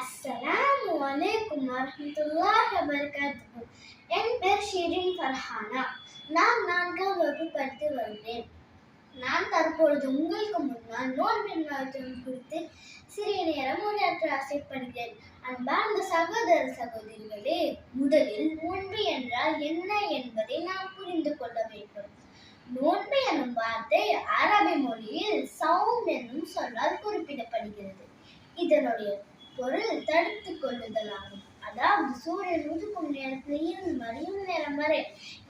அஸ்ஸலாமு அலைக்கும் வரமத்துல்லாஹி வபரகாத்துஹு என் பேர் ஷீரின் ஃபர்ஹானா. நான் நான்காம் வகுப்பு படித்து வந்தேன். நான் தற்பொழுது உங்களுக்கு முன்னால் நோன்பின் மருத்துவம் குறித்து சிறிய நேரம் உரையாற்ற ஆசைப்படுகிறேன். அன்பார்ந்த சகோதர சகோதரிகளே முதலில் நோன்பு என்றால் என்ன என்பதை நாம் புரிந்து கொள்ள வேண்டும். நோன்பு எனும் வார்த்தை அரபி மொழியில் சவுண்ட் என்னும் சொல்லால் குறிப்பிடப்படுகிறது. இதனுடைய பொருள் தடுத்து கொள்ளுதல் ஆகும் அதாவது சூரியன் உதிக்கும் நேரத்தில் இருந்து மடியும் நேரம் வரை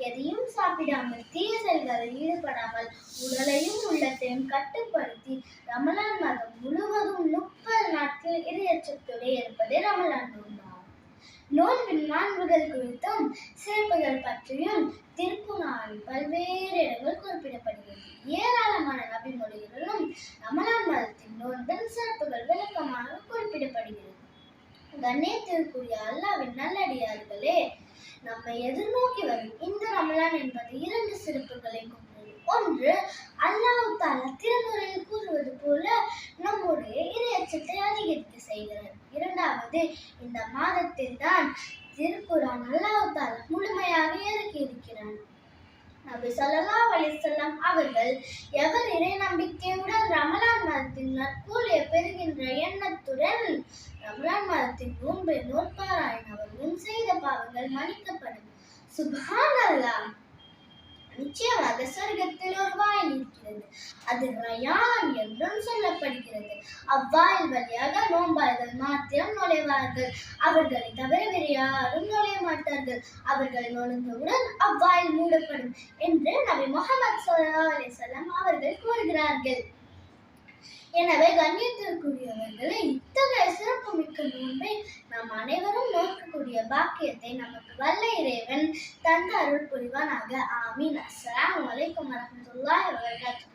எதையும் சாப்பிடாமல் தீய செயல்களில் ஈடுபடாமல் உடலையும் உள்ளத்தையும் கட்டுப்படுத்தி ரமலான் மாதம் முழுவதும் முப்பது நாட்கள் இரையச்சத்துடைய இருப்பதே ரமலான் நோன்பாகும். நோன்பின் மாண்புகள் குறித்தும் சிறப்புகள் பற்றியும் திருப்புனாவில் பல்வேறு இடங்கள் குறிப்பிடப்படுகிறது. ஏராளமான நபிமொழிகள் ரமலான் மாதத்தின் நோன்பின் சிறப்புகள் விளக்கமாக குறிப்பிடப்படுகிறது கண்ணியத்திற்குரிய அல்லாவின் நல்லடியார்களே நம்மை எதிர்நோக்கி வரும் இந்த ரமலான் என்பது இரண்டு சிறப்புகளை கொண்டது ஒன்று அல்லாஹ் தாலா திருமுறையில் கூறுவது போல நம்முடைய இரையச்சத்தை அதிகரிக்க செய்கிறார். இரண்டாவது இந்த மாதத்தில் தான் திருக்குறான் அல்லாஹ் தாலா முழுமையாக இறக்கி இருக்கிறான். நபி ஸல்லல்லாஹு அலிசல்லாம் அவர்கள் எவர் இறை நம்பிக்கையுடன் ரமலான் மதத்தின் நற்கூலிய பெறுகின்ற எண்ணத்துடன் ரமலான் மரத்தின் நோன்பை நோற்பாராயின் அவர் முன் செய்த பாவங்கள் மன்னிக்கப்படும். சுபான் அல்லா நிச்சயமாக சொர்க்கத்தில் ஒரு வாயில் இருக்கிறது. அது ரயான் என்றும் சொல்லப்படுகிறது. அவ்வாயில் வழியாக நோம்பார்கள் மாத்திரம் நுழைவார்கள். அவர்களை தவிர வேறு யாரும் நுழைய மாட்டார்கள். அவர்கள் நுழைந்தவுடன் அவ்வாயில் மூடப்படும் என்று நபி முகமது சல்லா அலிசல்லாம் அவர்கள் கூறுகிறார்கள். எனவே கண்ணியத்திற்குரியவர்களை இத்தகைய சிறப்புமிக்க நோன்பை நாம் அனைவரும் நோக்கக்கூடிய பாக்கியத்தை நமக்கு வல்ல இறைவன் தந்த அருள் புரிவானாக. ஆமீன். அஸ்லாம் அலைக்கும் வரஹ்மத்துல்லாஹி வபரகாத்துஹு.